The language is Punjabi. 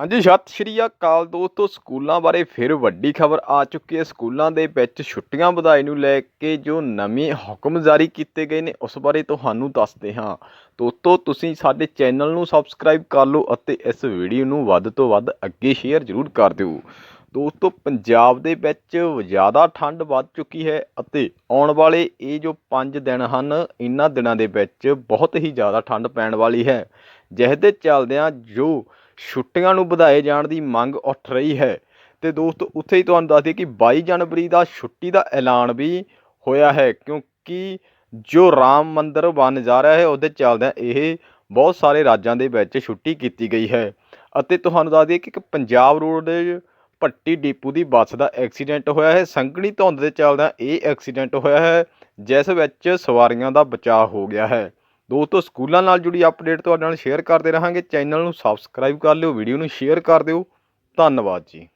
ਹਾਂਜੀ, ਸਤਿ ਸ਼੍ਰੀ ਅਕਾਲ ਦੋਸਤੋ। ਸਕੂਲਾਂ ਬਾਰੇ ਫਿਰ ਵੱਡੀ ਖਬਰ ਆ ਚੁੱਕੀ ਹੈ। ਸਕੂਲਾਂ ਦੇ ਵਿੱਚ ਛੁੱਟੀਆਂ ਵਧਾਈ ਨੂੰ ਲੈ ਕੇ ਜੋ ਨਵੇਂ ਹੁਕਮ ਜਾਰੀ ਕੀਤੇ ਗਏ ਨੇ, ਉਸ ਬਾਰੇ ਤੁਹਾਨੂੰ ਦੱਸਦੇ ਹਾਂ। ਦੋਸਤੋ, ਤੁਸੀਂ ਸਾਡੇ ਚੈਨਲ ਨੂੰ ਸਬਸਕ੍ਰਾਈਬ ਕਰ ਲਓ ਅਤੇ ਇਸ ਵੀਡੀਓ ਨੂੰ ਵੱਧ ਤੋਂ ਵੱਧ ਅੱਗੇ ਸ਼ੇਅਰ ਜ਼ਰੂਰ ਕਰ ਦਿਓ। ਦੋਸਤੋ, ਪੰਜਾਬ ਦੇ ਵਿੱਚ ਜ਼ਿਆਦਾ ਠੰਡ ਵੱਧ ਚੁੱਕੀ ਹੈ ਅਤੇ ਆਉਣ ਵਾਲੇ ਇਹ ਜੋ 5 ਦਿਨ ਹਨ, ਇਹਨਾਂ ਦਿਨਾਂ ਦੇ ਵਿੱਚ ਬਹੁਤ ਹੀ ਜ਼ਿਆਦਾ ਠੰਡ ਪੈਣ ਵਾਲੀ ਹੈ। ਜਿਹਦੇ ਚੱਲਦਿਆਂ ਜੋ ਛੁੱਟੀਆਂ ਨੂੰ ਵਧਾਏ ਜਾਣ ਦੀ ਮੰਗ ਉੱਠ ਰਹੀ ਹੈ। ਅਤੇ ਦੋਸਤੋ, ਉੱਥੇ ਹੀ ਤੁਹਾਨੂੰ ਦੱਸ ਦਈਏ ਕਿ ਬਾਈ ਜਨਵਰੀ ਦਾ ਛੁੱਟੀ ਦਾ ਐਲਾਨ ਵੀ ਹੋਇਆ ਹੈ, ਕਿਉਂਕਿ ਜੋ ਰਾਮ ਮੰਦਰ ਬਣ ਜਾ ਰਿਹਾ ਹੈ, ਉਹਦੇ ਚੱਲਦਿਆਂ ਇਹ ਬਹੁਤ ਸਾਰੇ ਰਾਜਾਂ ਦੇ ਵਿੱਚ ਛੁੱਟੀ ਕੀਤੀ ਗਈ ਹੈ। ਅਤੇ ਤੁਹਾਨੂੰ ਦੱਸ ਦਈਏ ਕਿ ਇੱਕ ਪੰਜਾਬ ਰੋਡ ਦੇ ਭੱਟੀ ਡੀਪੂ ਦੀ ਬੱਸ ਦਾ ਐਕਸੀਡੈਂਟ ਹੋਇਆ ਹੈ। ਸੰਘਣੀ ਧੁੰਦ ਦੇ ਚੱਲਦਿਆਂ ਇਹ ਐਕਸੀਡੈਂਟ ਹੋਇਆ ਹੈ, ਜਿਸ ਵਿੱਚ ਸਵਾਰੀਆਂ ਦਾ ਬਚਾਅ ਹੋ ਗਿਆ ਹੈ। ਦੋਸਤੋ, ਸਕੂਲਾਂ ਨਾਲ ਜੁੜੀ ਅਪਡੇਟ ਤੁਹਾਡੇ ਨਾਲ ਸ਼ੇਅਰ ਕਰਦੇ ਰਹਾਂਗੇ। ਚੈਨਲ ਨੂੰ ਸਬਸਕ੍ਰਾਈਬ ਕਰ ਲਿਓ ਵੀਡੀਓ ਨੂੰ ਸ਼ੇਅਰ ਕਰ ਦਿਓ। ਧੰਨਵਾਦ ਜੀ।